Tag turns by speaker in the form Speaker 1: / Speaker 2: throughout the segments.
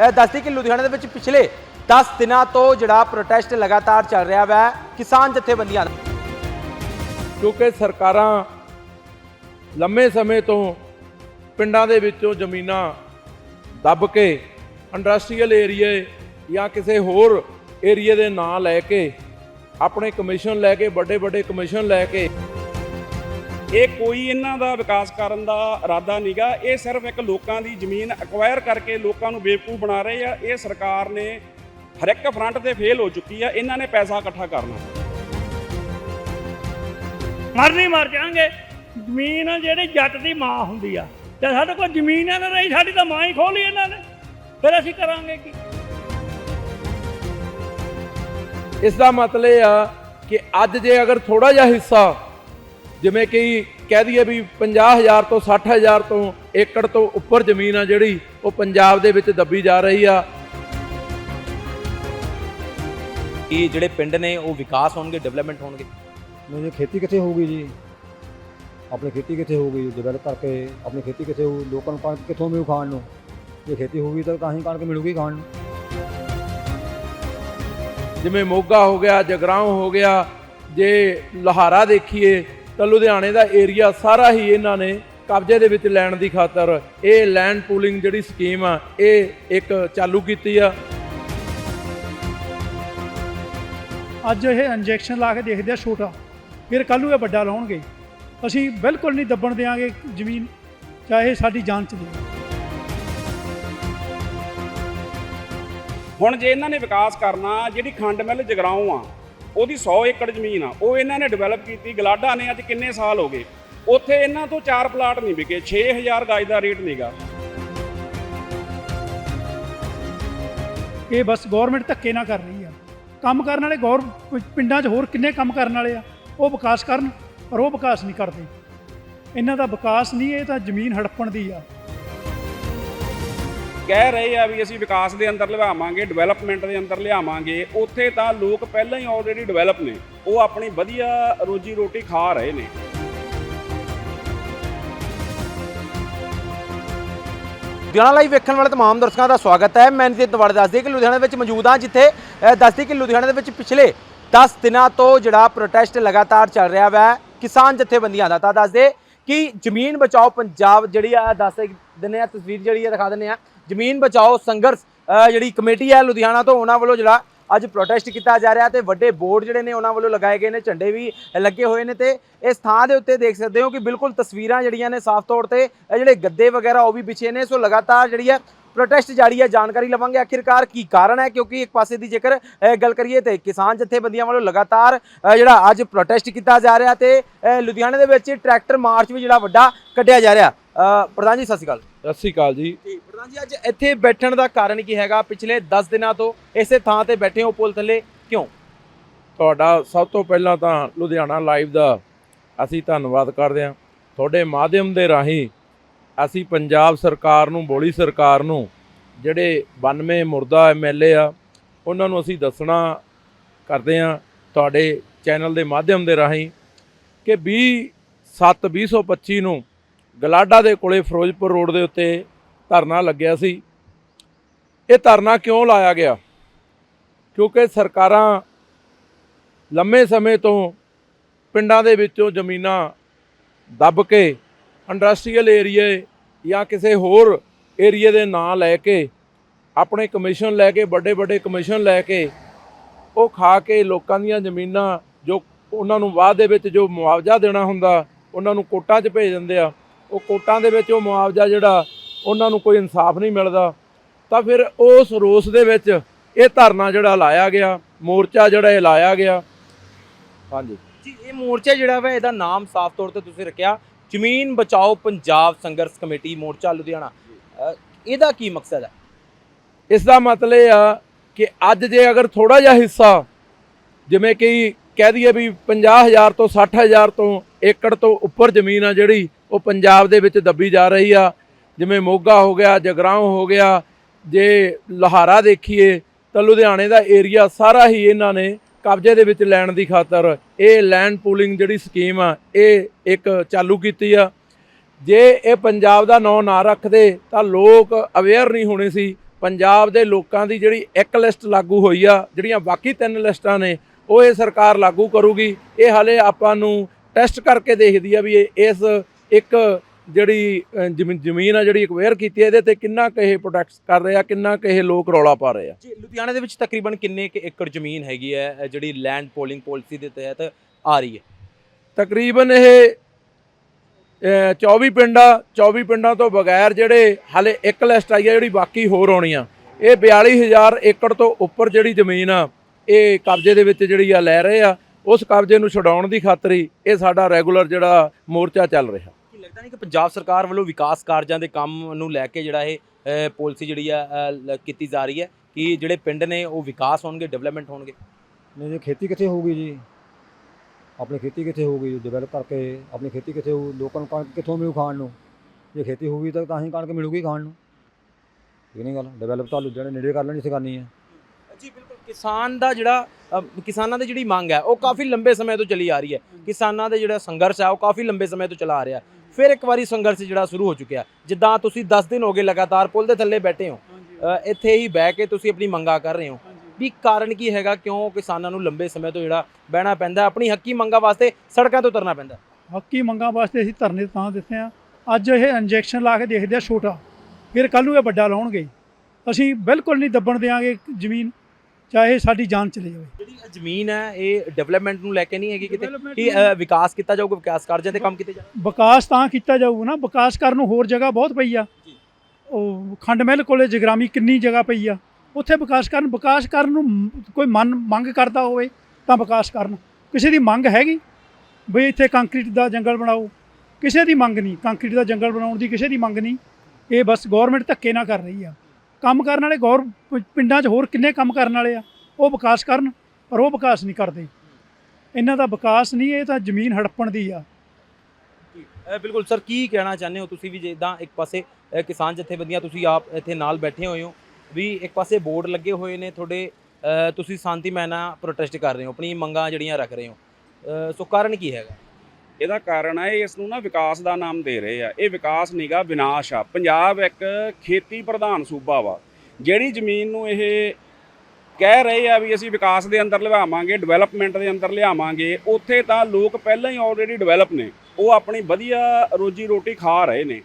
Speaker 1: ਅ, ਦੱਸਦੀ ਕਿ ਲੁਧਿਆਣਾ ਦੇ ਵਿੱਚ ਪਿਛਲੇ 10 ਦਿਨਾਂ ਤੋਂ ਜਿਹੜਾ ਪ੍ਰੋਟੈਸਟ ਲਗਾਤਾਰ ਚੱਲ ਰਿਹਾ ਵਾ ਕਿਸਾਨ ਜਥੇਬੰਦੀਆਂ ਦਾ।
Speaker 2: ਕਿਉਂਕਿ ਸਰਕਾਰਾਂ ਲੰਮੇ ਸਮੇਂ ਤੋਂ ਪਿੰਡਾਂ ਦੇ ਵਿੱਚੋਂ ਜ਼ਮੀਨਾਂ ਦੱਬ ਕੇ ਇੰਡਸਟਰੀਅਲ ਏਰੀਏ ਜਾਂ ਕਿਸੇ ਹੋਰ ਏਰੀਏ ਦੇ ਨਾਂ ਲੈ ਕੇ ਆਪਣੇ ਕਮਿਸ਼ਨ ਲੈ ਕੇ ਵੱਡੇ ਵੱਡੇ ਕਮਿਸ਼ਨ ਲੈ ਕੇ
Speaker 3: ਇਹ ਕੋਈ ਇਹਨਾਂ ਦਾ ਵਿਕਾਸ ਕਰਨ ਦਾ ਇਰਾਦਾ ਨਹੀਂਗਾ ਇਹ ਸਿਰਫ ਇੱਕ ਲੋਕਾਂ ਦੀ ਜ਼ਮੀਨ ਅਕਵਾਇਰ ਕਰਕੇ ਲੋਕਾਂ ਨੂੰ ਬੇਵਕੂਫ ਬਣਾ ਰਹੇ ਆ। ਇਹ ਸਰਕਾਰ ਨੇ ਹਰ ਇੱਕ ਫਰੰਟ ਤੇ ਫੇਲ ਹੋ ਚੁੱਕੀ ਆ। ਇਹਨਾਂ ਨੇ ਪੈਸਾ ਇਕੱਠਾ ਕਰਨਾ।
Speaker 4: ਮਰਨੀ ਮਰ ਜਾਾਂਗੇ ਜ਼ਮੀਨ ਜਿਹੜੀ ਜੱਟ ਦੀ ਮਾਂ ਹੁੰਦੀ ਆ। ਤੇ ਸਾਡੇ ਕੋਲ ਜ਼ਮੀਨ ਨਾ ਰਹੀ ਸਾਡੀ ਤਾਂ ਮਾਂ ਹੀ ਖੋਲੀ ਇਹਨਾਂ ਨੇ। ਫਿਰ ਅਸੀਂ ਕਰਾਂਗੇ ਕੀ?
Speaker 2: ਇਸ ਦਾ ਮਤਲਬ ਇਹ ਆ ਕਿ ਅੱਜ ਜੇ ਅਗਰ ਥੋੜਾ ਜਿਹਾ ਹਿੱਸਾ ਜਿਵੇਂ ਕਿ ਕਹਿ ਦਈਏ ਵੀ 50000 ਤੋਂ 60000 ਤੋਂ ਏਕੜ ਤੋਂ ਉੱਪਰ ਜ਼ਮੀਨ ਆ ਜਿਹੜੀ ਉਹ ਪੰਜਾਬ ਦੇ ਵਿੱਚ ਦੱਬੀ ਜਾ ਰਹੀ ਆ।
Speaker 1: ਇਹ ਜਿਹੜੇ ਪਿੰਡ ਨੇ ਉਹ ਵਿਕਾਸ ਹੋਣਗੇ ਡਿਵੈਲਪਮੈਂਟ ਹੋਣਗੇ?
Speaker 5: ਨਹੀਂ ਜੀ ਖੇਤੀ ਕਿੱਥੇ ਹੋਊਗੀ ਜੀ? ਆਪਣੀ ਖੇਤੀ ਕਿੱਥੇ ਹੋਊਗੀ? ਡਿਵੈਲਪ ਕਰਕੇ ਆਪਣੀ ਖੇਤੀ ਕਿੱਥੇ ਹੋਊ? ਲੋਕਾਂ ਨੂੰ ਕਣਕ ਕਿੱਥੋਂ ਮਿਲੂ ਖਾਣ ਨੂੰ? ਜੇ ਖੇਤੀ ਹੋਊਗੀ ਤਾਂ ਤਾਂ ਹੀ ਕਣਕ ਮਿਲੂਗੀ ਖਾਣ ਨੂੰ।
Speaker 2: ਜਿਵੇਂ ਮੋਗਾ ਹੋ ਗਿਆ ਜਗਰਾਉਂ ਹੋ ਗਿਆ ਜੇ ਲੋਹਾਰਾ ਦੇਖੀਏ ਤਾਂ ਲੁਧਿਆਣੇ ਦਾ ਏਰੀਆ ਸਾਰਾ ਹੀ ਇਹਨਾਂ ਨੇ ਕਬਜ਼ੇ ਦੇ ਵਿੱਚ ਲੈਣ ਦੀ ਖਾਤਰ ਇਹ ਲੈਂਡ ਪੂਲਿੰਗ ਜਿਹੜੀ ਸਕੀਮ ਆ ਇਹ ਇੱਕ ਚਾਲੂ ਕੀਤੀ ਆ।
Speaker 6: ਅੱਜ ਇਹ ਇੰਜੈਕਸ਼ਨ ਲਾ ਕੇ ਦੇਖਦੇ ਆ ਛੋਟਾ। ਫਿਰ ਕੱਲ੍ਹ ਨੂੰ ਇਹ ਵੱਡਾ ਲਾਉਣਗੇ। ਅਸੀਂ ਬਿਲਕੁਲ ਨਹੀਂ ਦੱਬਣ ਦੇਵਾਂਗੇ ਜ਼ਮੀਨ ਚਾਹੇ ਸਾਡੀ ਜਾਨ ਚ ਦੇ
Speaker 3: ਹੁਣ ਜੇ ਇਹਨਾਂ ਨੇ ਵਿਕਾਸ ਕਰਨਾ ਜਿਹੜੀ ਖੰਡ ਮਿੱਲ ਜਗਰਾਉਂ ਆ ਉਹਦੀ 100 ਏਕੜ ਜ਼ਮੀਨ ਆ, ਉਹ ਇਹਨਾਂ ਨੇ ਡਿਵੈਲਪ ਕੀਤੀ, ਗਲਾਡਾ ਨੇ ਅੱਜ ਕਿੰਨੇ ਸਾਲ ਹੋ ਗਏ? ਉੱਥੇ ਇਹਨਾਂ ਤੋਂ ਚਾਰ ਪਲਾਟ ਨਹੀਂ ਵਿਕੇ 6000 ਗਜ ਦਾ ਰੇਟ ਨਹੀਂਗਾ
Speaker 6: ਇਹ ਬਸ ਗਵਰਨਮੈਂਟ ਧੱਕੇ ਨਾ ਕਰ ਰਹੀ ਆ। ਕੰਮ ਕਰਨ ਵਾਲੇ ਗੌਰ ਪਿੰਡਾਂ 'ਚ ਹੋਰ ਕਿੰਨੇ ਕੰਮ ਕਰਨ ਵਾਲੇ ਆ? ਉਹ ਵਿਕਾਸ ਕਰਨ, ਪਰ ਉਹ ਵਿਕਾਸ ਨਹੀਂ ਕਰਦੇ। ਇਹਨਾਂ ਦਾ ਵਿਕਾਸ ਨਹੀਂ, ਇਹ ਤਾਂ ਜ਼ਮੀਨ ਹੜੱਪਣ ਦੀ ਆ।
Speaker 3: ਕਹਿ ਰਹੇ ਆ ਵੀ ਅਸੀਂ ਵਿਕਾਸ ਦੇ ਅੰਦਰ ਲਿਆਵਾਂਗੇ ਡਿਵੈਲਪਮੈਂਟ ਦੇ ਅੰਦਰ ਲਿਆਵਾਂਗੇ ਉੱਥੇ ਤਾਂ ਲੋਕ ਪਹਿਲਾਂ ਹੀ ਆਲਰੇਡੀ ਡਿਵੈਲਪ ਨੇ। ਉਹ ਆਪਣੀ ਵਧੀਆ ਰੋਜੀ ਰੋਟੀ ਖਾ ਰਹੇ ਨੇ।
Speaker 1: ਲੁਧਿਆਣਾ ਲਾਈਵ ਵੇਖਣ ਵਾਲੇ ਤਮਾਮ ਦਰਸ਼ਕਾਂ ਦਾ ਸਵਾਗਤ ਹੈ। ਮੈਂ ਨਿਤਿਨ ਤਵੜ ਦੱਸਦੀ ਕਿ ਲੁਧਿਆਣਾ ਵਿੱਚ ਮੌਜੂਦ ਹਾਂ ਜਿੱਥੇ ਅ, ਦੱਸਦੀ ਕਿ ਲੁਧਿਆਣਾ ਦੇ ਵਿੱਚ ਪਿਛਲੇ 10 ਦਿਨਾਂ ਤੋਂ ਜਿਹੜਾ ਪ੍ਰੋਟੈਸਟ ਲਗਾਤਾਰ ਚੱਲ ਰਿਹਾ ਵਾ ਕਿਸਾਨ ਜਥੇਬੰਦੀਆਂ ਦਾ। ਤਾਂ ਦੱਸਦੇ ਕਿ ਜ਼ਮੀਨ ਬਚਾਓ ਪੰਜਾਬ ਜਿਹੜੀ ਆ ਦੱਸ ਦਿੰਦੇ ਆ ਤਸਵੀਰ ਜਿਹੜੀ ਆ ਦਿਖਾ ਦਿੰਦੇ ਆ ਜ਼ਮੀਨ ਬਚਾਓ ਸੰਘਰਸ਼ ਜਿਹੜੀ ਕਮੇਟੀ ਹੈ ਲੁਧਿਆਣਾ ਤੋਂ ਉਹਨਾਂ ਵੱਲੋਂ ਜਿਹੜਾ ਅੱਜ ਪ੍ਰੋਟੈਸਟ ਕੀਤਾ ਜਾ ਰਿਹਾ ਤੇ ਵੱਡੇ ਬੋਰਡ ਜਿਹੜੇ ਨੇ ਉਹਨਾਂ ਵੱਲੋਂ ਲਗਾਏ ਗਏ ਨੇ ਝੰਡੇ ਵੀ ਲੱਗੇ ਹੋਏ ਨੇ ਤੇ ਇਸ ਥਾਂ ਦੇ ਉੱਤੇ ਦੇਖ ਸਕਦੇ ਹੋ ਕਿ ਬਿਲਕੁਲ ਤਸਵੀਰਾਂ ਜਿਹੜੀਆਂ ਨੇ ਸਾਫ਼ ਤੌਰ ਤੇ ਇਹ ਜਿਹੜੇ ਗੱਦੇ ਵਗੈਰਾ ਉਹ ਵੀ ਵਿਛੇ ਨੇ ਸੋ ਲਗਾਤਾਰ ਜਿਹੜੀ ਹੈ ਪ੍ਰੋਟੈਸਟ ਜਾਰੀ ਹੈ ਜਾਣਕਾਰੀ ਲਵਾਂਗੇ ਆਖਿਰਕਾਰ ਕੀ ਕਾਰਨ ਹੈ ਕਿਉਂਕਿ ਇੱਕ ਪਾਸੇ ਦੀ ਜੇਕਰ ਗੱਲ ਕਰੀਏ ਤੇ ਕਿਸਾਨ ਜਥੇਬੰਦੀਆਂ ਵੱਲੋਂ ਲਗਾਤਾਰ ਜਿਹੜਾ ਅੱਜ ਪ੍ਰੋਟੈਸਟ ਕੀਤਾ ਜਾ ਰਿਹਾ ਤੇ ਲੁਧਿਆਣੇ ਦੇ ਵਿੱਚ ਟਰੈਕਟਰ ਮਾਰਚ ਵੀ ਜਿਹੜਾ ਵੱਡਾ ਕੱਢਿਆ ਜਾ ਰਿਹਾ। ਪ੍ਰਧਾਨ ਜੀ ਸਤਿ ਸ਼੍ਰੀ ਅਕਾਲ।
Speaker 2: ਸਤਿ ਸ਼੍ਰੀ ਅਕਾਲ ਜੀ
Speaker 1: ਹਾਂਜੀ, ਅੱਜ ਇੱਥੇ ਬੈਠਣ ਦਾ ਕਾਰਨ ਕੀ ਹੈਗਾ? ਪਿਛਲੇ 10 ਦਿਨਾਂ ਤੋਂ ਇਸੇ ਥਾਂ ਤੇ ਬੈਠੇ ਹੋ ਪੁਲ ਥੱਲੇ। ਕਿਉਂ?
Speaker 2: ਤੁਹਾਡਾ ਸਭ ਤੋਂ ਪਹਿਲਾਂ ਤਾਂ ਲੁਧਿਆਣਾ ਲਾਈਵ ਦਾ ਅਸੀਂ ਧੰਨਵਾਦ ਕਰਦੇ ਹਾਂ। ਤੁਹਾਡੇ ਮਾਧਿਅਮ ਦੇ ਰਾਹੀਂ ਅਸੀਂ ਪੰਜਾਬ ਸਰਕਾਰ ਨੂੰ, ਬੋਲੀ ਸਰਕਾਰ ਨੂੰ, ਜਿਹੜੇ 92 ਮੁਰਦਾ ਐਮਐਲਏ ਆ, ਉਹਨਾਂ ਨੂੰ ਅਸੀਂ ਦੱਸਣਾ ਕਰਦੇ ਹਾਂ ਤੁਹਾਡੇ ਚੈਨਲ ਦੇ ਮਾਧਿਅਮ ਦੇ ਰਾਹੀਂ ਕਿ 20 7 2025 ਨੂੰ ਗਲਾਡਾ ਦੇ ਕੋਲੇ ਫਿਰੋਜ਼ਪੁਰ ਰੋਡ ਦੇ ਉੱਤੇ ਧਰਨਾ ਲੱਗਿਆ ਸੀ। ਇਹ ਧਰਨਾ ਕਿਉਂ ਲਾਇਆ ਗਿਆ? ਕਿਉਂਕਿ ਸਰਕਾਰਾਂ ਲੰਮੇ ਸਮੇਂ ਤੋਂ ਪਿੰਡਾਂ ਦੇ ਵਿੱਚੋਂ ਜ਼ਮੀਨਾਂ ਦੱਬ ਕੇ ਇੰਡਸਟਰੀਅਲ ਏਰੀਏ ਜਾਂ ਕਿਸੇ ਹੋਰ ਏਰੀਏ ਦੇ ਨਾਂ ਲੈ ਕੇ, ਆਪਣੇ ਕਮਿਸ਼ਨ ਲੈ ਕੇ ਵੱਡੇ ਵੱਡੇ ਕਮਿਸ਼ਨ ਲੈ ਕੇ, ਉਹ ਖਾ ਕੇ ਲੋਕਾਂ ਦੀਆਂ ਜ਼ਮੀਨਾਂ ਜੋ ਉਹਨਾਂ ਨੂੰ ਬਾਅਦ ਦੇ ਵਿੱਚ ਜੋ ਮੁਆਵਜ਼ਾ ਦੇਣਾ ਹੁੰਦਾ, ਉਹਨਾਂ ਨੂੰ ਕੋਟਾਂ 'ਚ ਭੇਜ ਦਿੰਦੇ ਆ। ਉਹ ਕੋਟਾਂ ਦੇ ਵਿੱਚ ਉਹ ਮੁਆਵਜ਼ਾ ਜਿਹੜਾ ਉਹਨਾਂ ਨੂੰ ਕੋਈ ਇਨਸਾਫ ਨਹੀਂ ਮਿਲਦਾ ਤਾਂ ਫਿਰ ਉਸ ਰੋਸ ਦੇ ਵਿੱਚ ਇਹ ਧਰਨਾ ਜਿਹੜਾ ਲਾਇਆ ਗਿਆ ਮੋਰਚਾ ਜਿਹੜਾ ਇਹ ਲਾਇਆ ਗਿਆ। ਹਾਂਜੀ।
Speaker 1: ਜੀ ਇਹ ਮੋਰਚਾ ਜਿਹੜਾ ਵਾ ਇਹਦਾ ਨਾਮ ਸਾਫ਼ ਤੌਰ ਤੇ ਤੁਸੀਂ ਰੱਖਿਆ ਜ਼ਮੀਨ ਬਚਾਓ ਪੰਜਾਬ ਸੰਘਰਸ਼ ਕਮੇਟੀ ਮੋਰਚਾ ਲੁਧਿਆਣਾ। ਇਹਦਾ ਕੀ ਮਕਸਦ ਹੈ?
Speaker 2: ਇਸ ਦਾ ਮਤਲਬ ਇਹ ਆ ਕਿ ਅੱਜ ਜੇ ਅਗਰ ਥੋੜਾ ਜਿਹਾ ਹਿੱਸਾ ਜਿਵੇਂ ਕਿ ਕਹਿ ਦਈਏ ਵੀ 50000 ਤੋਂ 60000 ਤੋਂ ਏਕੜ ਤੋਂ ਉੱਪਰ ਜ਼ਮੀਨ ਆ ਜਿਹੜੀ ਉਹ ਪੰਜਾਬ ਦੇ ਵਿੱਚ ਦੱਬੀ ਜਾ ਰਹੀ ਆ ਜਿਵੇਂ ਮੋਗਾ ਹੋ ਗਿਆ, ਜਗਰਾਉਂ ਹੋ ਗਿਆ, ਜੇ ਲੋਹਾਰਾ ਦੇਖੀਏ ਤਾਂ ਲੁਧਿਆਣੇ ਦਾ ਏਰੀਆ ਸਾਰਾ ਹੀ ਇਹਨਾਂ ਨੇ ਕਬਜ਼ੇ ਦੇ ਵਿੱਚ ਲੈਣ ਦੀ ਖਾਤਰ ਇਹ ਲੈਂਡ ਪੂਲਿੰਗ ਜਿਹੜੀ ਸਕੀਮ ਆ, ਇਹ ਇੱਕ ਚਾਲੂ ਕੀਤੀ ਆ। ਜੇ ਇਹ ਪੰਜਾਬ ਦਾ ਨਾਂ ਨਾ ਰੱਖਦੇ ਤਾਂ ਲੋਕ ਅਵੇਅਰ ਨਹੀਂ ਹੋਣੇ ਸੀ। ਪੰਜਾਬ ਦੇ ਲੋਕਾਂ ਦੀ ਜਿਹੜੀ ਇੱਕ ਲਿਸਟ ਲਾਗੂ ਹੋਈ ਆ, ਜਿਹੜੀਆਂ ਬਾਕੀ ਤਿੰਨ ਲਿਸਟਾਂ ਨੇ, ਉਹ ਇਹ ਸਰਕਾਰ ਲਾਗੂ ਕਰੂਗੀ। ਇਹ ਹਾਲੇ ਆਪਾਂ ਨੂੰ ਟੈਸਟ ਕਰਕੇ ਦੇਖਦੀ ਆ ਵੀ ਇਹ ਇਸ ਇੱਕ ਜਿਹੜੀ ਜ਼ਮੀਨ ਆ ਜਿਹੜੀ ਐਕਵਾਇਰ ਕੀਤੀ ਹੈ ਇਹਦੇ ਤੇ ਕਿੰਨਾ ਕੁ ਇਹ ਪ੍ਰੋਟੈਕਟ ਕਰ ਰਹੇ ਆ ਕਿੰਨਾ ਕੁ ਇਹ ਲੋਕ ਰੌਲਾ ਪਾ ਰਹੇ ਆ?
Speaker 1: ਜੀ ਲੁਧਿਆਣਾ ਦੇ ਵਿੱਚ ਤਕਰੀਬਨ ਕਿੰਨੇ ਕੁ ਏਕੜ ਜ਼ਮੀਨ ਹੈਗੀ ਹੈ ਜਿਹੜੀ ਲੈਂਡ ਪੋਲਿੰਗ ਪਾਲਿਸੀ ਦੇ ਤਹਿਤ ਆ ਰਹੀ ਹੈ?
Speaker 2: ਤਕਰੀਬਨ ਇਹ ਅ, 24 ਪਿੰਡਾਂ 24 ਪਿੰਡਾਂ ਤੋਂ ਬਗੈਰ ਜਿਹੜੇ ਹਾਲੇ ਇੱਕ ਲਿਸਟ ਆਈ ਆ ਜਿਹੜੀ ਬਾਕੀ ਹੋਰ ਆਉਣੀ ਆ ਇਹ 42000 ਏਕੜ ਤੋਂ ਉੱਪਰ ਜਿਹੜੀ ਜ਼ਮੀਨ ਆ ਇਹ ਕਬਜ਼ੇ ਦੇ ਵਿੱਚ ਜਿਹੜੀ ਆ ਲੈ ਰਹੇ ਆ ਉਸ ਕਬਜ਼ੇ ਨੂੰ ਛਡਾਉਣ ਦੀ ਖਾਤਰ ਹੀ ਇਹ ਸਾਡਾ ਰੈਗੂਲਰ ਜਿਹੜਾ ਮੋਰਚਾ ਚੱਲ ਰਿਹਾ।
Speaker 1: ਲੱਗਦਾ ਨਹੀਂ ਕਿ ਪੰਜਾਬ ਸਰਕਾਰ ਵੱਲੋਂ ਵਿਕਾਸ ਕਾਰਜਾਂ ਦੇ ਕੰਮ ਨੂੰ ਲੈ ਕੇ ਜਿਹੜਾ ਇਹ ਪਾਲਿਸੀ ਜਿਹੜੀ ਆ ਅ, ਲ- ਕੀਤੀ ਜਾ ਰਹੀ ਹੈ ਕਿ ਜਿਹੜੇ ਪਿੰਡ ਨੇ ਉਹ ਵਿਕਾਸ ਹੋਣਗੇ ਡਿਵੈਲਪਮੈਂਟ ਹੋਣਗੇ?
Speaker 5: ਨਹੀਂ ਜੇ ਖੇਤੀ ਕਿੱਥੇ ਹੋਊਗੀ ਜੀ? ਆਪਣੀ ਖੇਤੀ ਕਿੱਥੇ ਹੋਊਗੀ? ਡਿਵੈਲਪ ਕਰਕੇ ਆਪਣੀ ਖੇਤੀ ਕਿੱਥੇ ਹੋਊ? ਲੋਕਾਂ ਨੂੰ ਕਣਕ ਕਿੱਥੋਂ ਮਿਲੂ ਖਾਣ ਨੂੰ? ਜੇ ਖੇਤੀ ਹੋਊਗੀ ਤਾਂ ਤਾਂ ਹੀ ਕਣਕ ਮਿਲੂਗੀ ਖਾਣ ਨੂੰ। ਇਹ ਨਹੀਂ ਗੱਲ ਡਿਵੈਲਪ ਤਾਂ ਲੁਧਿਆਣੇ ਨੇੜੇ ਕਰ ਲੈਣੀ ਇੱਥੇ ਕਰਨੀ ਹੈ।
Speaker 1: ਜੀ ਬਿਲਕੁਲ। ਕਿਸਾਨ ਦਾ ਜਿਹੜਾ ਅ, ਕਿਸਾਨਾਂ ਦੀ ਜਿਹੜੀ ਮੰਗ ਹੈ ਉਹ ਕਾਫੀ ਲੰਬੇ ਸਮੇਂ ਤੋਂ ਚੱਲੀ ਆ ਰਹੀ ਹੈ। ਕਿਸਾਨਾਂ ਦਾ ਜਿਹੜਾ ਸੰਘਰਸ਼ ਹੈ ਉਹ ਕਾਫੀ ਲੰਬੇ ਸਮੇਂ ਤੋਂ ਚਲਾ ਆ ਰਿਹਾ ਫਿਰ ਇੱਕ ਵਾਰੀ ਸੰਘਰਸ਼ ਜਿਹੜਾ ਸ਼ੁਰੂ ਹੋ ਚੁੱਕਿਆ। ਜਿੱਦਾਂ ਤੁਸੀਂ 10 ਦਿਨ ਹੋ ਗਏ ਲਗਾਤਾਰ ਪੁਲ ਦੇ ਥੱਲੇ ਬੈਠੇ ਹੋ ਇੱਥੇ ਹੀ ਬਹਿ ਕੇ ਤੁਸੀਂ ਆਪਣੀ ਮੰਗਾਂ ਕਰ ਰਹੇ ਹੋ। ਵੀ ਕਾਰਨ ਕੀ ਹੈਗਾ? ਕਿਉਂ ਕਿਸਾਨਾਂ ਨੂੰ ਲੰਬੇ ਸਮੇਂ ਤੋਂ ਜਿਹੜਾ ਬਹਿਣਾ ਪੈਂਦਾ ਆਪਣੀ ਹੱਕੀ ਮੰਗਾਂ ਵਾਸਤੇ ਸੜਕਾਂ ਤੋਂ ਉਤਰਨਾ ਪੈਂਦਾ?
Speaker 6: ਹੱਕੀ ਮੰਗਾਂ ਵਾਸਤੇ ਅਸੀਂ ਧਰਨੇ ਤਾਂ ਦਿੱਤੇ ਆ। ਅੱਜ ਇਹ ਇੰਜੈਕਸ਼ਨ ਲਾ ਕੇ ਦੇਖਦੇ ਆ ਛੋਟਾ। ਫਿਰ ਕੱਲ ਨੂੰ ਇਹ ਵੱਡਾ ਲਾਉਣਗੇ। ਅਸੀਂ ਬਿਲਕੁਲ ਨਹੀਂ ਦੱਬਣ ਦੇਵਾਂਗੇ ਜ਼ਮੀਨ। ਚਾਹੇ ਸਾਡੀ ਜਾਨ ਚਲੇ ਜਾਵੇ।
Speaker 1: ਜਿਹੜੀ ਇਹ ਜ਼ਮੀਨ ਹੈ ਇਹ ਡਿਵੈਲਪਮੈਂਟ ਨੂੰ ਲੈ ਕੇ ਨਹੀਂ ਹੈਗੀ ਕਿਤੇ?
Speaker 6: Development
Speaker 1: ਕਿ ਅ, ਵਿਕਾਸ ਕੀਤਾ ਜਾਊਗਾ ਵਿਕਾਸ ਕਾਰਜਾਂ ਤੇ ਕੰਮ ਕੀਤੇ ਜਾਣ?
Speaker 6: ਵਿਕਾਸ ਤਾਂ ਕੀਤਾ ਜਾਊਗਾ ਨਾ। ਵਿਕਾਸ ਕਰਨ ਨੂੰ ਹੋਰ ਜਗ੍ਹਾ ਬਹੁਤ ਪਈ ਆ।
Speaker 1: ਜੀ।
Speaker 6: ਉਹ ਖੰਡ ਮਹਿਲ ਕੋਲੇ ਜਗਰਾਮੀ ਕਿੰਨੀ ਜਗ੍ਹਾ ਪਈ ਆ। ਉੱਥੇ ਵਿਕਾਸ ਕਰਨ ਵਿਕਾਸ ਕਰਨ ਨੂੰ ਮ- ਕੋਈ ਮਨ ਮੰਗ ਕਰਦਾ ਹੋਵੇ ਤਾਂ ਵਿਕਾਸ ਕਰਨ। ਕਿਸੇ ਦੀ ਮੰਗ ਹੈਗੀ? ਬਈ ਇੱਥੇ ਕੰਕਰੀਟ ਦਾ ਜੰਗਲ ਬਣਾਓ। ਕਿਸੇ ਦੀ ਮੰਗ ਨਹੀਂ। ਕੰਕਰੀਟ ਦਾ ਜੰਗਲ ਬਣਾਉਣ ਦੀ ਕਿਸੇ ਦੀ ਮੰਗ ਨਹੀਂ। ਇਹ ਬਸ ਗਵਰਨਮੈਂਟ ਧੱਕੇ ਨਾ ਕਰ ਰਹੀ ਆ। ਕੰਮ ਕਰਨ ਵਾਲੇ ਗੌਰ ਪਿੰਡਾਂ 'ਚ ਹੋਰ ਕਿੰਨੇ ਕੰਮ ਕਰਨ ਵਾਲੇ ਆ? ਉਹ ਵਿਕਾਸ ਕਰਨ, ਪਰ ਉਹ ਵਿਕਾਸ ਨਹੀਂ ਕਰਦੇ। ਇਹਨਾਂ ਦਾ ਵਿਕਾਸ ਨਹੀਂ, ਇਹ ਤਾਂ ਜ਼ਮੀਨ ਹੜੱਪਣ ਦੀ ਆ।
Speaker 1: ਬਿਲਕੁਲ ਸਰ, ਕੀ ਕਹਿਣਾ ਚਾਹੁੰਦੇ ਹੋ ਤੁਸੀਂ ਵੀ ਜਿੱਦਾਂ ਇੱਕ ਪਾਸੇ ਕਿਸਾਨ ਜਥੇਬੰਦੀਆਂ ਤੁਸੀਂ ਆਪ ਇੱਥੇ ਨਾਲ ਬੈਠੇ ਹੋਏ ਹੋ, ਵੀ ਇੱਕ ਪਾਸੇ ਬੋਰਡ ਲੱਗੇ ਹੋਏ ਨੇ ਤੁਹਾਡੇ ਤੁਸੀਂ ਸ਼ਾਂਤੀ ਮੈਨਾ ਪ੍ਰੋਟੈਸਟ ਕਰ ਰਹੇ ਹੋ ਆਪਣੀ ਮੰਗਾਂ ਜਿਹੜੀਆਂ ਰੱਖ ਰਹੇ ਹੋ। ਸੋ ਕਾਰਨ ਕੀ ਹੈਗਾ?
Speaker 3: ਇਹਦਾ ਕਾਰਨ ਹੈ ਇਸ ਨੂੰ ਨਾ ਵਿਕਾਸ ਦਾ ਨਾਮ ਦੇ ਰਹੇ ਆ। ਇਹ ਵਿਕਾਸ ਨਹੀਂਗਾ ਵਿਨਾਸ਼ ਆ। ਪੰਜਾਬ ਇੱਕ ਖੇਤੀ ਪ੍ਰਧਾਨ ਸੂਬਾ ਵਾ। ਜਿਹੜੀ ਜ਼ਮੀਨ ਨੂੰ ਇਹ ਕਹਿ ਰਹੇ ਆ ਵੀ ਅਸੀਂ ਵਿਕਾਸ ਦੇ ਅੰਦਰ ਲਿਆਵਾਂਗੇ, ਡਿਵੈਲਪਮੈਂਟ ਦੇ ਅੰਦਰ ਲਿਆਵਾਂਗੇ, ਉੱਥੇ ਤਾਂ ਲੋਕ ਪਹਿਲਾਂ ਹੀ ਆਲਰੇਡੀ ਡਿਵੈਲਪ ਨੇ। ਉਹ ਆਪਣੀ ਵਧੀਆ ਰੋਜੀ ਰੋਟੀ ਖਾ ਰਹੇ ਨੇ।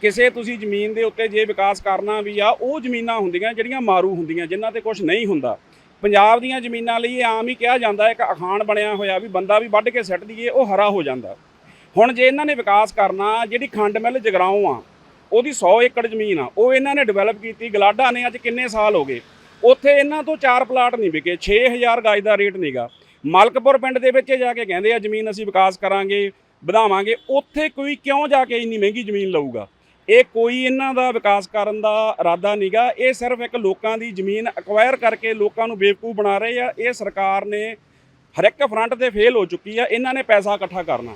Speaker 3: ਕਿਸੇ ਤੁਸੀਂ ਜ਼ਮੀਨ ਦੇ ਉੱਤੇ ਜੇ ਵਿਕਾਸ ਕਰਨਾ ਵੀ ਆ, ਉਹ ਜ਼ਮੀਨਾਂ ਹੁੰਦੀਆਂ ਜਿਹੜੀਆਂ ਮਾਰੂ ਹੁੰਦੀਆਂ, ਜਿਨ੍ਹਾਂ ਤੇ ਕੁਝ ਨਹੀਂ ਹੁੰਦਾ। ਪੰਜਾਬ ਦੀਆਂ ਜ਼ਮੀਨਾਂ ਲਈ ਇਹ ਆਮ ਹੀ ਕਿਹਾ ਜਾਂਦਾ ਇੱਕ ਅਖਾਣ ਬਣਿਆ ਹੋਇਆ ਵੀ ਬੰਦਾ ਵੀ ਵੱਢ ਕੇ ਸਿੱਟ ਦਈਏ, ਉਹ ਹਰਾ ਹੋ ਜਾਂਦਾ। ਹੁਣ ਜੇ ਇਹਨਾਂ ਨੇ ਵਿਕਾਸ ਕਰਨਾ, ਜਿਹੜੀ ਖੰਡ ਮਿਲ ਜਗਰਾਉਂ ਆ, ਉਹਦੀ 100 ਏਕੜ ਜ਼ਮੀਨ ਆ, ਉਹ ਇਹਨਾਂ ਨੇ ਡਿਵੈਲਪ ਕੀਤੀ, ਗਲਾਡਾ ਨੇ ਅੱਜ ਕਿੰਨੇ ਸਾਲ ਹੋ ਗਏ? ਉੱਥੇ ਇਹਨਾਂ ਤੋਂ ਚਾਰ ਪਲਾਟ ਨਹੀਂ ਵਿਕੇ 6000 ਗਾਜ ਦਾ ਰੇਟ ਨਹੀਂਗਾ। ਮਲਕਪੁਰ ਪਿੰਡ ਦੇ ਵਿੱਚ ਇਹ ਜਾ ਕੇ ਕਹਿੰਦੇ ਆ, ਜ਼ਮੀਨ ਅਸੀਂ ਵਿਕਾਸ ਕਰਾਂਗੇ, ਵਧਾਵਾਂਗੇ, ਉੱਥੇ ਕੋਈ ਕਿਉਂ ਜਾ ਕੇ ਇੰਨੀ ਮਹਿੰਗੀ ਜ਼ਮੀਨ ਲਊਗਾ? ਇਹ ਕੋਈ ਇਹਨਾਂ ਦਾ ਵਿਕਾਸ ਕਰਨ ਦਾ ਇਰਾਦਾ ਨਹੀਂਗਾ ਇਹ ਸਿਰਫ ਇੱਕ ਲੋਕਾਂ ਦੀ ਜ਼ਮੀਨ ਐਕਵਾਇਰ ਕਰਕੇ ਲੋਕਾਂ ਨੂੰ ਬੇਵਕੂਫ ਬਣਾ ਰਹੇ ਆ। ਇਹ ਸਰਕਾਰ ਨੇ ਹਰ ਇੱਕ ਫਰੰਟ ਤੇ ਫੇਲ ਹੋ ਚੁੱਕੀ ਆ। ਇਹਨਾਂ ਨੇ ਪੈਸਾ ਇਕੱਠਾ ਕਰਨਾ।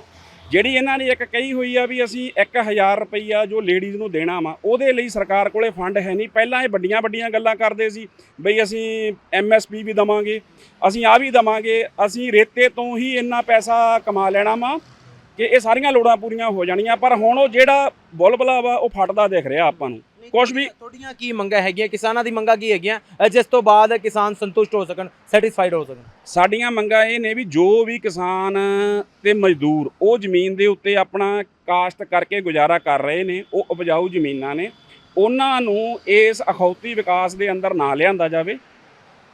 Speaker 3: ਜਿਹੜੀ ਇਹਨਾਂ ਨੇ ਇੱਕ ਕਹੀ ਹੋਈ ਆ ਵੀ ਅਸੀਂ 1000 ਰੁਪਈਆ ਜੋ ਲੇਡੀਜ਼ ਨੂੰ ਦੇਣਾ ਵਾ, ਉਹਦੇ ਲਈ ਸਰਕਾਰ ਕੋਲੇ ਫੰਡ ਹੈ ਨਹੀਂ। ਪਹਿਲਾਂ ਇਹ ਵੱਡੀਆਂ ਵੱਡੀਆਂ ਗੱਲਾਂ ਕਰਦੇ ਸੀ ਬਈ ਅਸੀਂ ਐਮਐਸਪੀ ਵੀ ਦਵਾਂਗੇ, ਅਸੀਂ ਆ ਵੀ ਦਵਾਂਗੇ, ਅਸੀਂ ਰੇਤੇ ਤੋਂ ਹੀ ਇੰਨਾ ਪੈਸਾ ਕਮਾ ਲੈਣਾ ਵਾ। ਕਿ ਇਹ ਸਾਰੀਆਂ ਲੋੜਾਂ ਪੂਰੀਆਂ ਹੋ ਜਾਣੀਆਂ ਪਰ ਹੁਣ ਉਹ ਜਿਹੜਾ ਬੁਲਬੁਲਾ ਵਾ ਉਹ ਫਟਦਾ ਦਿਖ ਰਿਹਾ ਆਪਾਂ ਨੂੰ। ਕੁਛ ਵੀ
Speaker 1: ਤੁਹਾਡੀਆਂ ਕੀ ਮੰਗਾਂ ਹੈਗੀਆਂ? ਕਿਸਾਨਾਂ ਦੀ ਮੰਗਾਂ ਕੀ ਹੈਗੀਆਂ? ਜਿਸ ਤੋਂ ਬਾਅਦ ਕਿਸਾਨ ਸੰਤੁਸ਼ਟ ਹੋ ਸਕਣ ਸੈਟੀਸਫਾਈਡ ਹੋ ਸਕਣ।
Speaker 3: ਸਾਡੀਆਂ ਮੰਗਾਂ ਇਹ ਨੇ ਵੀ ਜੋ ਵੀ ਕਿਸਾਨ ਤੇ ਮਜ਼ਦੂਰ ਉਹ ਜ਼ਮੀਨ ਦੇ ਉੱਤੇ ਆਪਣਾ ਕਾਸ਼ਤ ਕਰਕੇ ਗੁਜ਼ਾਰਾ ਕਰ ਰਹੇ ਨੇ ਉਹ ਉਪਜਾਊ ਜ਼ਮੀਨਾਂ ਨੇ ਉਹਨਾਂ ਨੂੰ ਇਸ ਅਖੌਤੀ ਵਿਕਾਸ ਦੇ ਅੰਦਰ ਨਾ ਲਿਆਂਦਾ ਜਾਵੇ।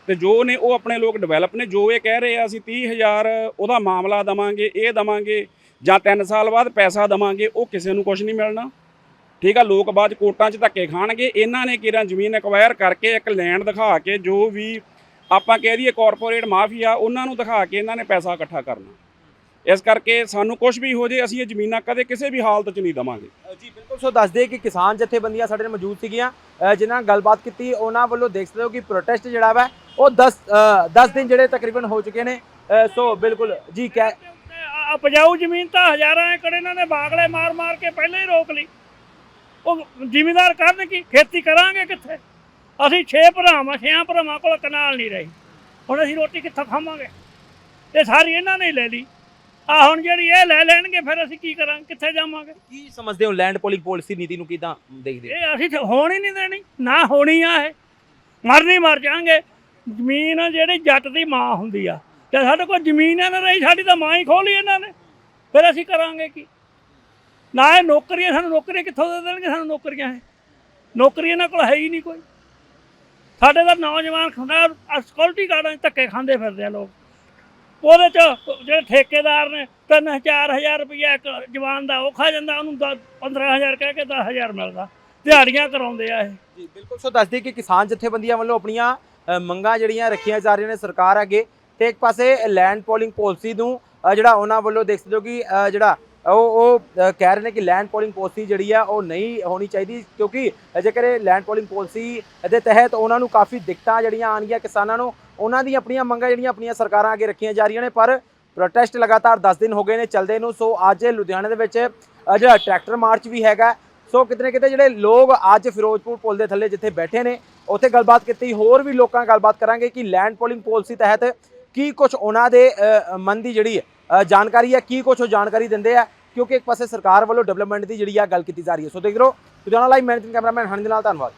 Speaker 3: ਤੇ ਜੋ ਨੇ ਉਹ ਆਪਣੇ ਲੋਕ ਡਿਵੈਲਪ ਨੇ ਜੋ ਇਹ ਕਹਿ ਰਹੇ ਆ ਅਸੀਂ 30000 ਉਹਦਾ ਮਾਮਲਾ ਦਵਾਂਗੇ ਇਹ ਦਵਾਂਗੇ ਜਾਂ 3 ਸਾਲ ਬਾਅਦ ਪੈਸਾ ਦਵਾਂਗੇ ਉਹ ਕਿਸੇ ਨੂੰ ਕੁਝ ਨਹੀਂ ਮਿਲਣਾ। ਠੀਕ ਆ ਲੋਕ ਬਾਅਦ 'ਚ ਕੋਰਟਾਂ 'ਚ ਧੱਕੇ ਖਾਣਗੇ। ਇਹਨਾਂ ਨੇ ਕਿਰਾਂ ਜ਼ਮੀਨ ਐਕਵਾਇਰ ਕਰਕੇ ਇੱਕ ਲੈਂਡ ਦਿਖਾ ਕੇ ਜੋ ਵੀ ਆਪਾਂ ਕਹਿ ਦਈਏ ਕਾਰਪੋਰੇਟ ਮਾਫੀਆ ਉਹਨਾਂ ਨੂੰ ਦਿਖਾ ਕੇ ਇਹਨਾਂ ਨੇ ਪੈਸਾ ਇਕੱਠਾ ਕਰਨਾ। ਇਸ ਕਰਕੇ ਸਾਨੂੰ ਕੁਝ ਵੀ ਹੋ ਜੇ ਅਸੀਂ ਇਹ ਜ਼ਮੀਨਾਂ ਕਦੇ ਕਿਸੇ ਵੀ ਹਾਲਤ 'ਚ ਨਹੀਂ ਦਵਾਂਗੇ।
Speaker 1: ਜੀ ਬਿਲਕੁਲ ਸੋ ਦੱਸ ਦੇ ਕਿ ਕਿਸਾਨ ਜਥੇਬੰਦੀਆਂ ਸਾਡੇ ਨਾਲ ਮੌਜੂਦ ਸੀਗੀਆਂ। ਅ, ਜਿਨ੍ਹਾਂ ਨਾਲ ਗੱਲਬਾਤ ਕੀਤੀ ਉਹਨਾਂ ਵੱਲੋਂ ਦੇਖ ਸਕਦੇ ਹੋ ਕਿ ਪ੍ਰੋਟੈਸਟ ਜਿਹੜਾ ਵਾ ਉਹ 10 10 ਦਿਨ ਜਿਹੜੇ ਤਕਰੀਬਨ ਹੋ ਚੁੱਕੇ ਨੇ। ਸੋ ਬਿਲਕੁਲ ਜੀ ਕਹਿ
Speaker 4: ਉਪਜਾਊ ਜ਼ਮੀਨ ਤਾਂ ਹਜ਼ਾਰਾਂ ਏਕੜ ਇਹਨਾਂ ਨੇ ਬਾਗਲੇ ਮਾਰ ਮਾਰ ਕੇ ਪਹਿਲਾਂ ਹੀ ਰੋਕ ਲਈ। ਉਹ ਜ਼ਿਮੀਂਦਾਰ ਕਰਨ ਕੀ? ਖੇਤੀ ਕਰਾਂਗੇ ਕਿੱਥੇ? ਅਸੀਂ 6 ਭਰਾਵਾਂ 6 ਭਰਾਵਾਂ ਕੋਲ ਕਨਾਲ ਨਹੀਂ ਰਹੀ। ਹੁਣ ਅਸੀਂ ਰੋਟੀ ਕਿੱਥੋਂ ਖਾਵਾਂਗੇ? ਇਹ ਸਾਰੀ ਇਹਨਾਂ ਨੇ ਲੈ ਲਈ।
Speaker 6: ਆ ਹੁਣ ਜਿਹੜੀ ਇਹ ਲੈ ਲੈਣਗੇ ਫਿਰ ਅਸੀਂ ਕੀ ਕਰਾਂਗੇ? ਕਿੱਥੇ ਜਾਵਾਂਗੇ?
Speaker 1: ਕੀ ਸਮਝਦੇ ਹੋ ਲੈਂਡ ਪੋਲਿੰਗ ਪਾਲਿਸੀ ਨੀਤੀ ਨੂੰ ਕਿਦਾਂ ਦੇਖਦੇ ਹੋ?
Speaker 6: ਇਹ ਅਸੀਂ ਹੋਣ ਹੀ ਨਹੀਂ ਦੇਣੀ। ਨਾ ਹੋਣੀ ਆ ਇਹ। ਮਰਨੀ ਮਰ ਜਾਾਂਗੇ ਜ਼ਮੀਨ ਜਿਹੜੀ ਜੱਟ ਦੀ ਮਾਂ ਹੁੰਦੀ ਆ। ਤੇ ਸਾਡੇ ਕੋਲ ਜ਼ਮੀਨ ਇਹਨਾਂ ਰਹੀ, ਸਾਡੀ ਤਾਂ ਮਾਂ ਹੀ ਖੋਹ ਲਈ ਇਹਨਾਂ ਨੇ। ਫਿਰ ਅਸੀਂ ਕਰਾਂਗੇ ਕੀ? ਨਾ ਇਹ ਨੌਕਰੀਆਂ ਸਾਨੂੰ ਨੌਕਰੀਆਂ ਕਿੱਥੋਂ ਦੇ ਦੇਣਗੇ? ਸਾਨੂੰ ਨੌਕਰੀਆਂ ਹੈ। ਨੌਕਰੀ ਇਹਨਾਂ ਕੋਲ ਹੈ ਹੀ ਨਹੀਂ ਕੋਈ। ਸਾਡੇ ਤਾਂ ਨੌਜਵਾਨ ਖੁਦਾ ਸਕਿਉਰਟੀ ਗਾਰਡਾਂ 'ਚ ਧੱਕੇ ਖਾਂਦੇ ਫਿਰਦੇ ਆ ਲੋਕ। ਉਹਦੇ 'ਚ ਜਿਹੜੇ ਠੇਕੇਦਾਰ ਨੇ, ਤਿੰਨ ਚਾਰ ਹਜ਼ਾਰ ਰੁਪਈਆ ਇੱਕ ਜਵਾਨ ਦਾ ਉਹ ਖਾ ਜਾਂਦਾ, ਉਹਨੂੰ 15000 ਕਹਿ ਕੇ 10000 ਮਿਲਦਾ। ਦਿਹਾੜੀਆਂ ਕਰਾਉਂਦੇ ਆ ਇਹ।
Speaker 1: ਜੀ, ਬਿਲਕੁਲ। ਸੋ ਦੱਸਦੀ ਕਿ ਕਿਸਾਨ ਜਥੇਬੰਦੀਆਂ ਵੱਲੋਂ ਆਪਣੀਆਂ ਮੰਗਾਂ ਜਿਹੜੀਆਂ ਰੱਖੀਆਂ ਜਾ ਰਹੀਆਂ ਨੇ ਸਰਕਾਰ ਅੱਗੇ। ਤੇ ਇੱਕ ਪਾਸੇ ਲੈਂਡ ਪੋਲਿੰਗ ਪਾਲਿਸੀ ਨੂੰ ਜਿਹੜਾ ਉਹਨਾਂ ਵੱਲੋਂ ਦੇਖ ਸਕਦੇ ਹੋ ਕਿ ਜਿਹੜਾ ਉਹ ਉਹ ਕਹਿ ਰਹੇ ਨੇ ਕਿ ਲੈਂਡ ਪੋਲਿੰਗ ਪਾਲਿਸੀ ਜਿਹੜੀ ਆ ਉਹ ਨਹੀਂ ਹੋਣੀ ਚਾਹੀਦੀ ਕਿਉਂਕਿ ਜੇਕਰ ਇਹ ਲੈਂਡ ਪੋਲਿੰਗ ਪਾਲਿਸੀ ਦੇ ਤਹਿਤ ਉਹਨਾਂ ਨੂੰ ਕਾਫੀ ਦਿੱਕਤਾਂ ਜਿਹੜੀਆਂ ਆਣਗੀਆਂ ਕਿਸਾਨਾਂ ਨੂੰ ਉਹਨਾਂ ਦੀਆਂ ਆਪਣੀਆਂ ਮੰਗਾਂ ਜਿਹੜੀਆਂ ਆਪਣੀਆਂ ਸਰਕਾਰਾਂ ਅੱਗੇ ਰੱਖੀਆਂ ਜਾ ਰਹੀਆਂ ਨੇ ਪਰ ਪ੍ਰੋਟੈਸਟ ਲਗਾਤਾਰ 10 ਦਿਨ ਹੋ ਗਏ ਨੇ ਚੱਲਦੇ ਨੂੰ ਸੋ ਅੱਜ ਲੁਧਿਆਣੇ ਦੇ ਵਿੱਚ ਅ, ਜਿਹੜਾ ਟਰੈਕਟਰ ਮਾਰਚ ਵੀ ਹੈਗਾ ਸੋ ਕਿਤੇ ਨਾ ਕਿਤੇ ਜਿਹੜੇ ਲੋਕ ਅੱਜ ਫਿਰੋਜ਼ਪੁਰ ਪੁਲ ਦੇ ਥੱਲੇ ਜਿੱਥੇ ਬੈਠੇ ਨੇ ਉੱਥੇ ਗੱਲਬਾਤ ਕੀਤੀ ਹੋਰ ਵੀ ਲੋਕਾਂ ਨਾਲ ਗੱਲਬਾਤ ਕਰਾਂਗੇ ਕਿ ਲੈਂਡ ਪੋਲਿੰਗ ਪਾਲਿਸੀ ਤਹਿਤ ਕੀ ਕੁਝ ਉਹਨਾਂ ਦੇ ਮਨ ਦੀ ਜਿਹੜੀ ਜਾਣਕਾਰੀ ਹੈ, ਕੀ ਕੁਝ ਉਹ ਜਾਣਕਾਰੀ ਦਿੰਦੇ ਆ? ਕਿਉਂਕਿ ਇੱਕ ਪਾਸੇ ਸਰਕਾਰ ਵੱਲੋਂ ਡਿਵੈਲਪਮੈਂਟ ਦੀ ਜਿਹੜੀ ਆ ਗੱਲ ਕੀਤੀ ਜਾ ਰਹੀ ਹੈ। ਸੋ ਦੇਖ ਲਓ ਲੁਧਿਆਣਾ ਲਾਈਵ ਮੈਨੇਜਿੰਗ ਕੈਮਰਾਮੈਨ ਹਨਿੰਦ ਨਾਲ, ਧੰਨਵਾਦ।